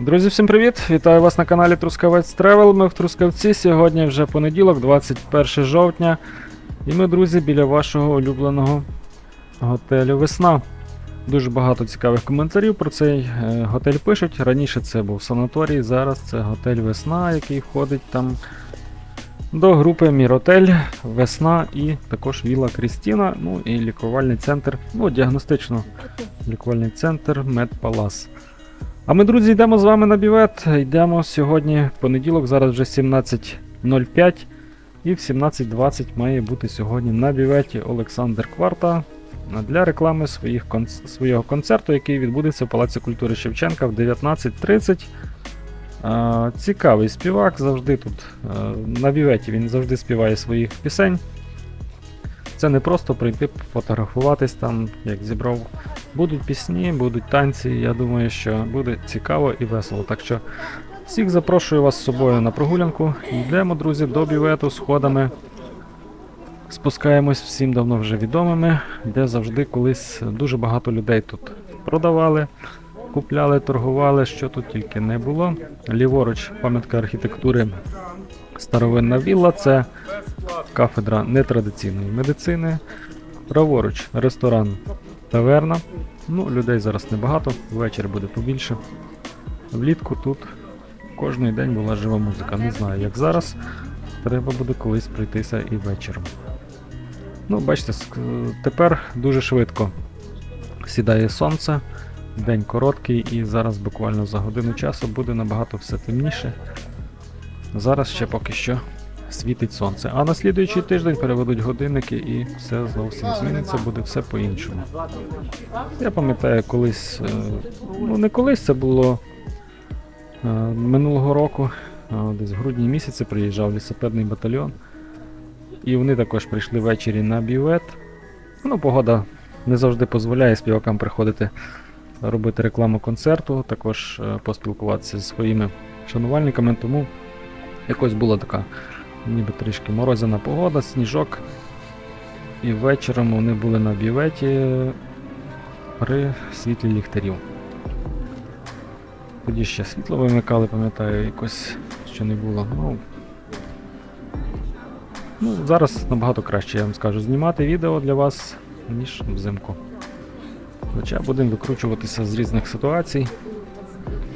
Друзі, всім привіт! Вітаю вас на каналі Трускавець Тревел. Ми в Трускавці. Сьогодні вже понеділок, 21 жовтня. І ми, друзі, біля вашого улюбленого готелю Весна. Дуже багато цікавих коментарів про цей е, готель пишуть. Раніше це був санаторій, зараз це готель Весна, який входить там до групи Міротель, Весна і також Віла Крістіна, ну і лікувальний центр, ну, діагностично лікувальний центр Медпалас. А ми, друзі, йдемо з вами на бівет. Йдемо сьогодні понеділок, зараз вже 17.05. І в 17.20 має бути сьогодні на біветі Олександр Кварта для реклами своїх свого концерту, який відбудеться в Палаці культури Шевченка в 19.30. А, цікавий співак завжди тут. на біветі він завжди співає своїх пісень. Це не просто прийти фотографуватись там, як зібрав. Будуть пісні, будуть танці. Я думаю, що буде цікаво і весело. Так що всіх запрошую вас з собою на прогулянку. Йдемо, друзі, до бівету сходами. Спускаємось всім давно вже відомими, де завжди колись дуже багато людей тут продавали, купляли, торгували, що тут тільки не було. Ліворуч, пам'ятка архітектури старовинна вілла це кафедра нетрадиційної медицини. Праворуч, ресторан таверна. Ну, людей зараз небагато, ввечері буде побільше. Влітку тут кожен день була жива музика. Не знаю, як зараз. Треба буде колись пройтися і вечором. Ну, бачите, тепер дуже швидко сідає сонце, день короткий, і зараз буквально за годину часу буде набагато все темніше. Зараз ще поки що світить сонце. А на слідуючий тиждень переведуть годинники і все зовсім зміниться, буде все по-іншому. Я пам'ятаю, колись, е, ну не колись це було е, минулого року, е, десь в грудні місяці приїжджав лісопедний батальйон. І вони також прийшли ввечері на бівет. Ну, погода не завжди дозволяє співакам приходити робити рекламу концерту, також поспілкуватися зі своїми шанувальниками, тому якось була така ніби трішки морозяна погода, сніжок. І вечором вони були на біветі при світлі ліхтарів. Тоді ще світло вимикали, пам'ятаю, якось що не було. Ну, ну, зараз набагато краще, я вам скажу, знімати відео для вас, ніж взимку. Хоча будемо викручуватися з різних ситуацій.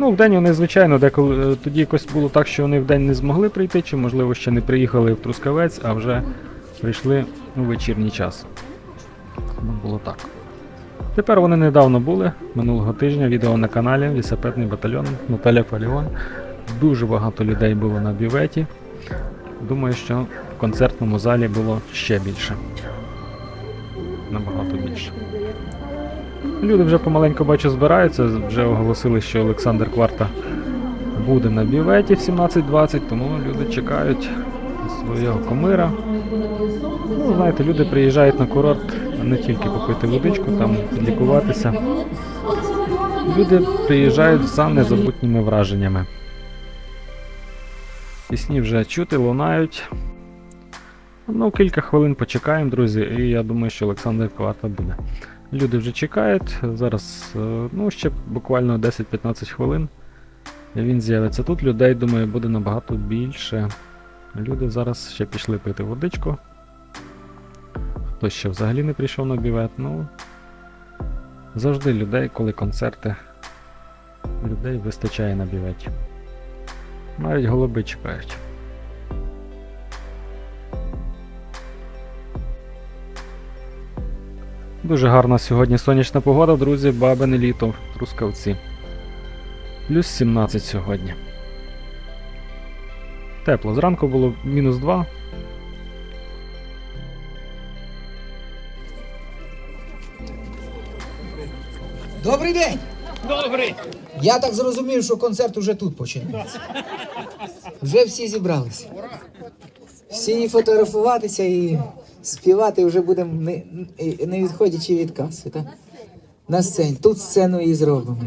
Ну, вдень вони, звичайно, деколи е, тоді якось було так, що вони вдень не змогли прийти, чи, можливо, ще не приїхали в Трускавець, а вже прийшли у вечірній час. Ну, було так. Тепер вони недавно були, минулого тижня, відео на каналі Лісопедний батальйон Наталя Фаліон. Дуже багато людей було на біветі. Думаю, що в концертному залі було ще більше. Набагато більше. Люди вже помаленьку бачу збираються, вже оголосили, що Олександр Кварта буде на біветі в 17.20, тому люди чекають свого комира. Ну, знаєте, люди приїжджають на курорт не тільки попити водичку, там підлікуватися. Люди приїжджають за незабутніми враженнями. Пісні вже чути, лунають. Ну, кілька хвилин почекаємо, друзі, і я думаю, що Олександр Кварта буде. Люди вже чекають. Зараз е, ну, ще буквально 10-15 хвилин. Він з'явиться тут. Людей, думаю, буде набагато більше. Люди зараз ще пішли пити водичку. Хтось ще взагалі не прийшов на бівет. Ну, завжди людей, коли концерти. Людей вистачає на біветі. Навіть голуби чекають. Дуже гарна сьогодні сонячна погода, друзі, бабине літо Трускавці. Плюс 17 сьогодні. Тепло. Зранку було мінус 2. Добрий день! Добрий. Я так зрозумів, що концерт уже тут починається. Вже всі зібралися. Всі фотографуватися і співати вже будемо не, не відходячи від каси, так? На сцені. Тут сцену і зробимо.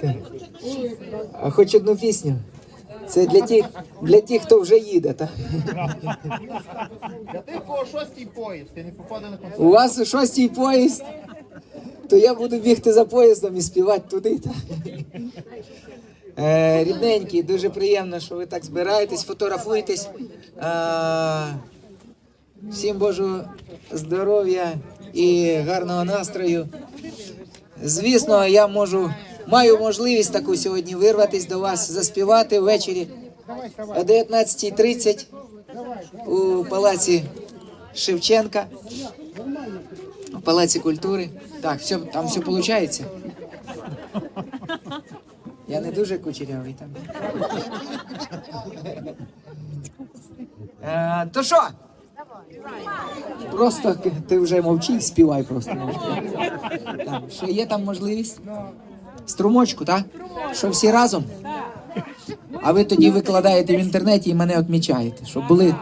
Так. А хоч одну пісню. Це для тих, для тих, хто вже їде, так? Для тих, кого шостий поїзд, ти не попаде на концерт. У вас шостий поїзд. то я буду бігти за поїздом і співати туди. Та. Е, рідненькі, дуже приємно, що ви так збираєтесь, фотографуєтесь. Е, всім Божого здоров'я і гарного настрою. Звісно, я можу, маю можливість таку сьогодні вирватися до вас, заспівати ввечері о 19.30 у палаці Шевченка, у палаці культури. Так, все, там все виходить. Я не дуже кучерявий там. Е, то що? Просто ти вже мовчи, співай просто. Там, ще є там можливість? Струмочку, так? Що всі разом? А ви тоді викладаєте в інтернеті і мене відмічаєте, щоб були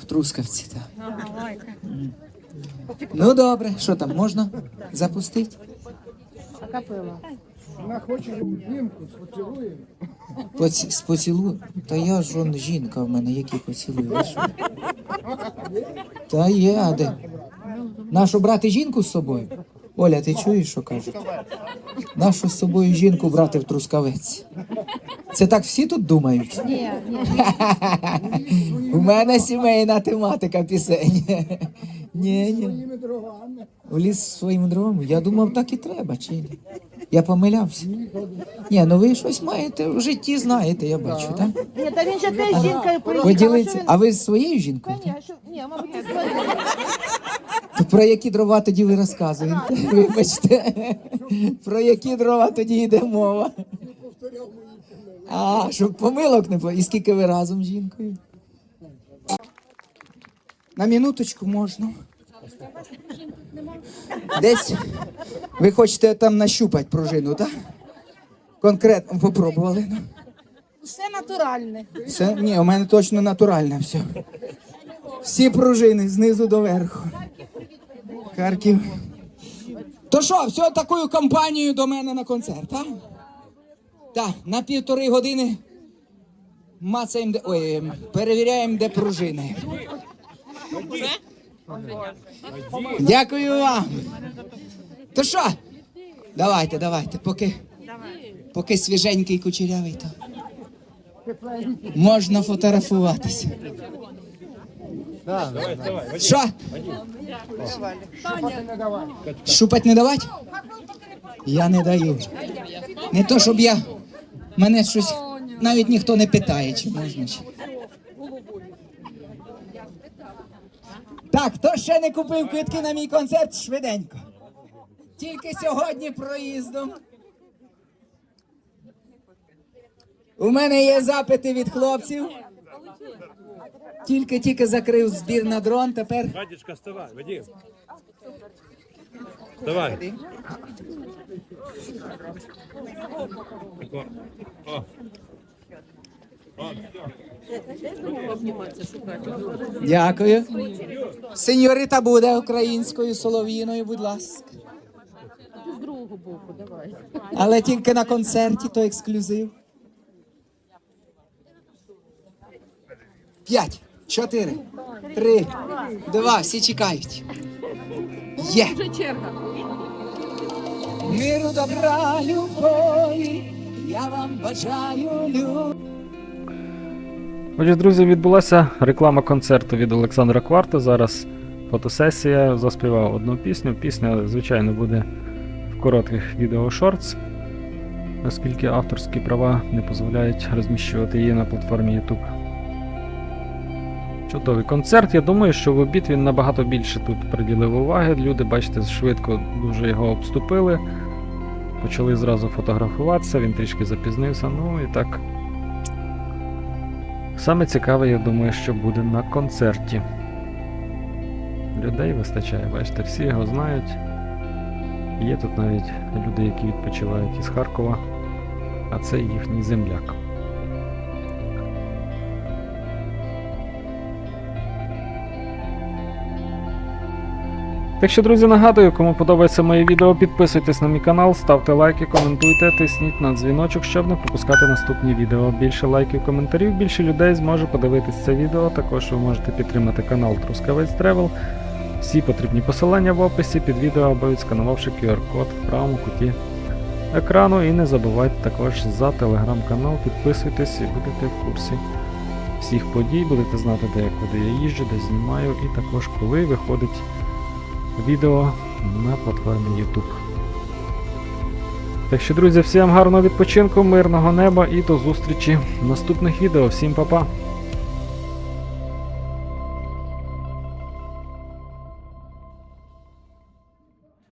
в Трускавці. Так. Ну добре, що там можна запустити? Вона хоче жінку поцілує. Поці... З? Та я ж он жінка в мене, які поцілую. Та є, а де? Нашу брати жінку з собою? Оля, ти чуєш, що кажуть? Нашу з собою жінку брати в трускавець. Це так всі тут думають? Ні, ні, У мене сімейна тематика пісень. Ні, ні. В ліс своїм другом. Я думав, так і треба, чи ні? Я помилявся. Ні, ну ви щось маєте в житті, знаєте, я бачу, так? ні, та він же теж з жінкою поїхав. Поділіться. А ви з своєю жінкою? Ні, мабуть, не своєю. То про які дрова тоді ви розказуєте? Вибачте. Про які дрова тоді йде мова? А, щоб помилок не було. І скільки ви разом з жінкою? На минуточку можна. Десь ви хочете там нащупати пружину, так? Конкретно попробували. Ну. Все натуральне. Все? Ні, у мене точно натуральне все. Всі пружини знизу до верху. Харків. То що, все такою компанією до мене на концерт, так? Так, на півтори години мацаємо, де, ой, ем, перевіряємо, де пружини. Дякую вам. То що? Давайте, давайте, поки, поки свіженький кучерявий то. Можна фотографуватися. Що? Шупать не давати? Я не даю. Не то, щоб я. Мене щось навіть ніхто не питає, чи можна. Так, хто ще не купив квитки на мій концерт швиденько. Тільки сьогодні проїздом. У мене є запити від хлопців. Тільки-тільки закрив збір на дрон, тепер Вадичка, вставай, Вадим. Вставай. О. Дякую. Сеньорита буде українською солов'їною, будь ласка. З другого боку, давай. Але тільки на концерті, то ексклюзив. П'ять, чотири, три, два. Всі чекають. Є. Миру добра, любові, я вам бажаю любові. Отже, друзі, відбулася реклама концерту від Олександра Кварта. Зараз фотосесія. Заспівав одну пісню. Пісня, звичайно, буде в коротких відео шортс, оскільки авторські права не дозволяють розміщувати її на платформі YouTube. Чудовий концерт. Я думаю, що в обід він набагато більше тут приділив уваги. Люди, бачите, швидко дуже його обступили. Почали зразу фотографуватися, він трішки запізнився. Ну і так. Саме цікаве, я думаю, що буде на концерті. Людей вистачає, бачите, всі його знають. Є тут навіть люди, які відпочивають із Харкова, а це їхній земляк. Так що, друзі, нагадую, кому подобається моє відео, підписуйтесь на мій канал, ставте лайки, коментуйте, тисніть на дзвіночок, щоб не пропускати наступні відео. Більше лайків, коментарів, більше людей зможе подивитись це відео. Також ви можете підтримати канал Трускавець Тревел Всі потрібні посилання в описі під відео або відсканувавши QR-код в правому куті екрану. І не забувайте також за телеграм-канал, підписуйтесь і будете в курсі всіх подій, будете знати, де я куди я їжджу, де знімаю, і також коли виходить відео на платформі YouTube. Так що, друзі, всім гарного відпочинку, мирного неба і до зустрічі в наступних відео. Всім па-па!